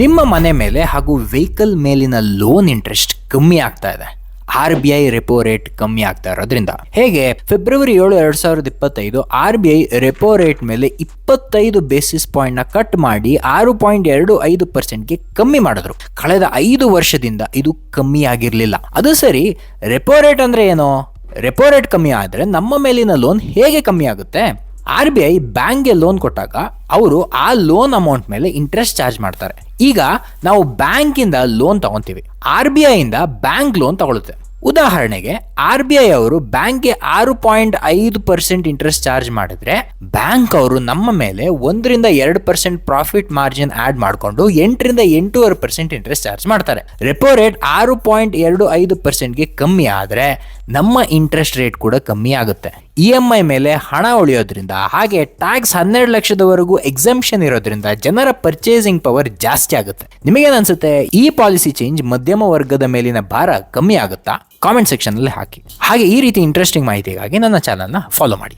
ನಿಮ್ಮ ಮನೆ ಮೇಲೆ ಹಾಗೂ ವೆಹಿಕಲ್ ಮೇಲಿನ ಲೋನ್ ಇಂಟ್ರೆಸ್ಟ್ ಕಮ್ಮಿ ಆಗ್ತಾ ಇದೆ. R B I repo rate ಕಮ್ಮಿ ಆಗ್ತಾ ಇರೋದ್ರಿಂದ. ಹೇಗೆ? ಫೆಬ್ರವರಿ ಏಳು ಎರಡ್ ಸಾವಿರದ ಇಪ್ಪತ್ತೈದು R B I repo rate ಮೇಲೆ ಇಪ್ಪತ್ತೈದು ಬೇಸಿಸ್ ಪಾಯಿಂಟ್ನ ಕಟ್ ಮಾಡಿ ಆರು ಪಾಯಿಂಟ್ ಎರಡು ಐದು ಪರ್ಸೆಂಟ್ಗೆ ಕಮ್ಮಿ ಮಾಡಿದ್ರು. ಕಳೆದ ಐದು ವರ್ಷದಿಂದ ಇದು ಕಮ್ಮಿ ಆಗಿರಲಿಲ್ಲ. ಅದು ಸರಿ, ರೆಪೋ ರೇಟ್ ಅಂದ್ರೆ ಏನು? ರೆಪೋ ರೇಟ್ ಕಮ್ಮಿ ಆದ್ರೆ ನಮ್ಮ ಮೇಲಿನ ಲೋನ್ ಹೇಗೆ ಕಮ್ಮಿ ಆಗುತ್ತೆ? ಆರ್ ಬಿ ಐ ಬ್ಯಾಂಕ್ಗೆ ಲೋನ್ ಕೊಟ್ಟಾಗ ಅವರು ಆ ಲೋನ್ ಅಮೌಂಟ್ ಮೇಲೆ ಇಂಟ್ರೆಸ್ಟ್ ಚಾರ್ಜ್ ಮಾಡ್ತಾರೆ. ಈಗ ನಾವು ಬ್ಯಾಂಕಿಂದ ಲೋನ್ ತಗೊಂತೀವಿ. ಆರ್ ಬಿ ಐಯಿಂದ ಬ್ಯಾಂಕ್ ಲೋನ್ ತಗೊಳುತ್ತೆ. ಉದಾಹರಣೆಗೆ, ಆರ್ ಬಿ ಐ ಅವರು ಬ್ಯಾಂಕ್ಗೆ ಆರು ಪಾಯಿಂಟ್ ಐದು ಪರ್ಸೆಂಟ್ ಇಂಟ್ರೆಸ್ಟ್ ಚಾರ್ಜ್ ಮಾಡಿದ್ರೆ, ಬ್ಯಾಂಕ್ ಅವರು ನಮ್ಮ ಮೇಲೆ ಒಂದರಿಂದ ಎರಡು ಪರ್ಸೆಂಟ್ ಪ್ರಾಫಿಟ್ ಮಾರ್ಜಿನ್ ಆಡ್ ಮಾಡಿಕೊಂಡು ಎಂಟರಿಂದ ಎಂಟೂವರೆ ಪರ್ಸೆಂಟ್ ಇಂಟ್ರೆಸ್ಟ್ ಚಾರ್ಜ್ ಮಾಡ್ತಾರೆ. ರೆಪೋ ರೇಟ್ ಆರು ಪಾಯಿಂಟ್ ಎರಡು ಐದು ಪರ್ಸೆಂಟ್ಗೆ ಕಮ್ಮಿ ಆದರೆ, ನಮ್ಮ ಇಂಟ್ರೆಸ್ಟ್ ರೇಟ್ ಕೂಡ ಕಮ್ಮಿ ಆಗುತ್ತೆ. ಇ ಎಂ ಐ ಮೇಲೆ ಹಣ ಉಳಿಯೋದ್ರಿಂದ, ಹಾಗೆ ಟ್ಯಾಕ್ಸ್ ಹನ್ನೆರಡು ಲಕ್ಷದವರೆಗೂ ಎಕ್ಸಂಪ್ಷನ್ ಇರೋದ್ರಿಂದ ಜನರ ಪರ್ಚೇಸಿಂಗ್ ಪವರ್ ಜಾಸ್ತಿ ಆಗುತ್ತೆ. ನಿಮಗೇನು ಅನ್ಸುತ್ತೆ? ಈ ಪಾಲಿಸಿ ಚೇಂಜ್ ಮಧ್ಯಮ ವರ್ಗದ ಮೇಲಿನ ಭಾರ ಕಮ್ಮಿ ಆಗುತ್ತಾ? ಕಾಮೆಂಟ್ ಸೆಕ್ಷನ್ ಅಲ್ಲಿ ಹಾಕಿ. ಹಾಗೆ ಈ ರೀತಿ ಇಂಟ್ರೆಸ್ಟಿಂಗ್ ಮಾಹಿತಿಗಾಗಿ ನನ್ನ ಚಾನಲ್ನ ಫಾಲೋ ಮಾಡಿ.